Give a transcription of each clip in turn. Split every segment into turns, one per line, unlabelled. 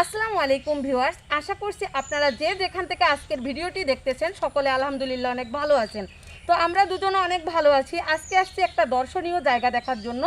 আসসালামু আলাইকুম ভিউয়ার্স, আশা করছি আপনারা যে যেখান থেকে আজকের ভিডিওটি দেখতেছেন সকলে আলহামদুলিল্লাহ অনেক ভালো আছেন। তো আমরা দুজনে অনেক ভালো আছি। আজকে আসছি একটা দর্শনীয় জায়গা দেখার জন্য।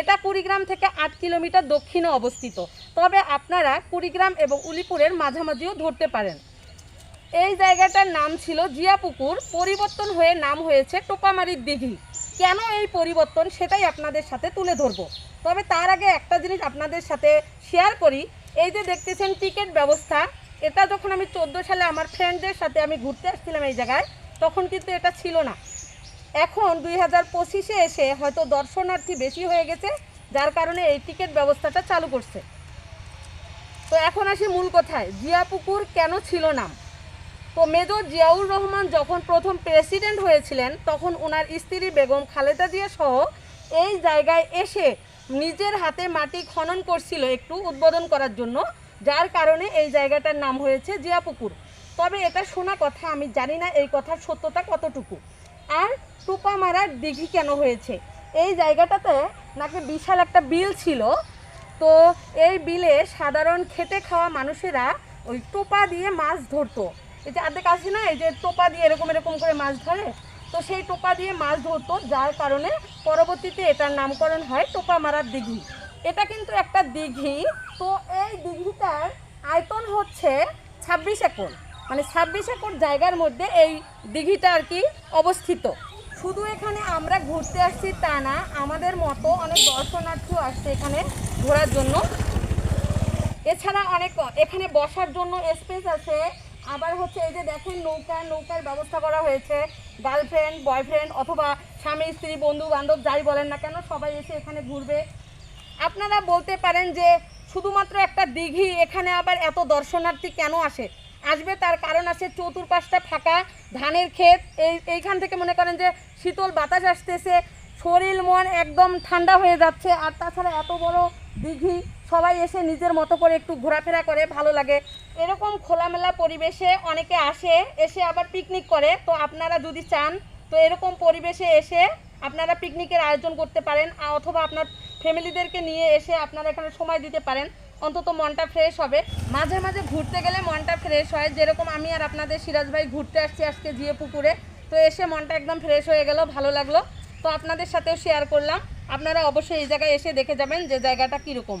এটা কুড়িগ্রাম থেকে আট কিলোমিটার দক্ষিণে অবস্থিত। তবে আপনারা কুড়িগ্রাম এবং উলিপুরের মাঝামাঝিও ধরতে পারেন। এই জায়গাটার নাম ছিল জিয়াপুকুর। পরিবর্তন হয়ে নাম হয়েছে টোপামারির দিঘি। কেন এই পরিবর্তন সেটাই আপনাদের সাথে তুলে ধরবো। তবে তার আগে একটা জিনিস আপনাদের সাথে শেয়ার করি। এই যে দেখতেছেন টিকিট ব্যবস্থা, এটা যখন আমি চোদ্দ সালে আমার ফ্রেন্ডদের সাথে আমি ঘুরতে আসছিলাম এই জায়গায়, তখন কিন্তু এটা ছিল না। এখন দুই হাজার পঁচিশে এসে হয়তো দর্শনার্থী বেশি হয়ে গেছে, যার কারণে এই টিকিট ব্যবস্থাটা চালু করছে। তো এখন আসি মূল কথায়, জিয়াপুকুর কেন ছিল না? তো মেজর জিয়াউর রহমান যখন প্রথম প্রেসিডেন্ট হয়েছিলেন, তখন ওনার স্ত্রী বেগম খালেদা জিয়া সহ এই জায়গায় এসে নিজের হাতে মাটি খনন করছিল একটু উদ্বোধন করার জন্য, যার কারণে এই জায়গাটার নাম হয়েছে জিয়াপুকুর। তবে এটা শোনা কথা, আমি জানি না এই কথার সত্যতা কতটুকু। আর টুপা মারার দিঘি কেন হয়েছে? এই জায়গাটাতে নাকি বিশাল একটা বিল ছিল। তো এই বিলে সাধারণ খেতে খাওয়া মানুষেরা ওই টোপা দিয়ে মাছ ধরতো। এই যে আর্ধেক আসে না, এই যে টোপা দিয়ে এরকম এরকম করে মাছ ধরে তো সেই টোপা দিয়ে মাছ ধরতো, যার কারণে পরবর্তীতে এটার নামকরণ হয় টোপা মারার দিঘি। এটা কিন্তু একটা দিঘি। তো এই দিঘিটার আয়তন হচ্ছে ছাব্বিশ একর। মানে ছাব্বিশ একর জায়গার মধ্যে এই দিঘিটা আর কি অবস্থিত। শুধু এখানে আমরা ঘুরতে আসছি তা না, আমাদের মতো অনেক দর্শনার্থীও আসছে এখানে ঘোরার জন্য। এছাড়া অনেক, এখানে বসার জন্য স্পেস আছে। আবার হচ্ছে এই যে দেখেন নৌকা, নৌকার ব্যবস্থা করা হয়েছে। গার্লফ্রেন্ড বয়ফ্রেন্ড অথবা স্বামী, স্ত্রী, বন্ধু, বান্ধব, যাই বলেন না কেন, সবাই এসে এখানে ঘুরবে। আপনারা বলতে পারেন যে শুধুমাত্র একটা দিঘি, এখানে আবার এত দর্শনার্থী কেন আসে? আসবে তার কারণ আছে চতুর্পাশটা ফাঁকা, ধানের ক্ষেত, এই, এইখান থেকে মনে করেন যে শীতল বাতাস আসতেছে, শরীর মন একদম ঠান্ডা হয়ে যাচ্ছে, আর তাছাড়া এত বড় দিঘি সবাই এসে নিজের মতো করে একটু ঘোরাফেরা করে, ভালো লাগে। এরকম খোলামেলা পরিবেশে অনেকে আসে, এসে আবার পিকনিক করে। তো আপনারা যদি চান, তো এরকম পরিবেশে এসে আপনারা পিকনিকের আয়োজন করতে পারেন অথবা আপনার ফ্যামিলিদেরকে নিয়ে এসে আপনারা এখানে সময় দিতে পারেন। অন্তত মনটা ফ্রেশ হবে। মাঝে মাঝে ঘুরতে গেলে মনটা ফ্রেশ হয়। যেরকম আমি আর আপনাদের সিরাজ ভাই ঘুরতে আসছি আজকে জিয়ে পুকুরে। তো এসে মনটা একদম ফ্রেশ হয়ে গেল, ভালো লাগল। তো আপনাদের সাথেও শেয়ার করলাম। আপনারা অবশ্যই এই জায়গায় এসে দেখে যাবেন যে জায়গাটা কীরকম।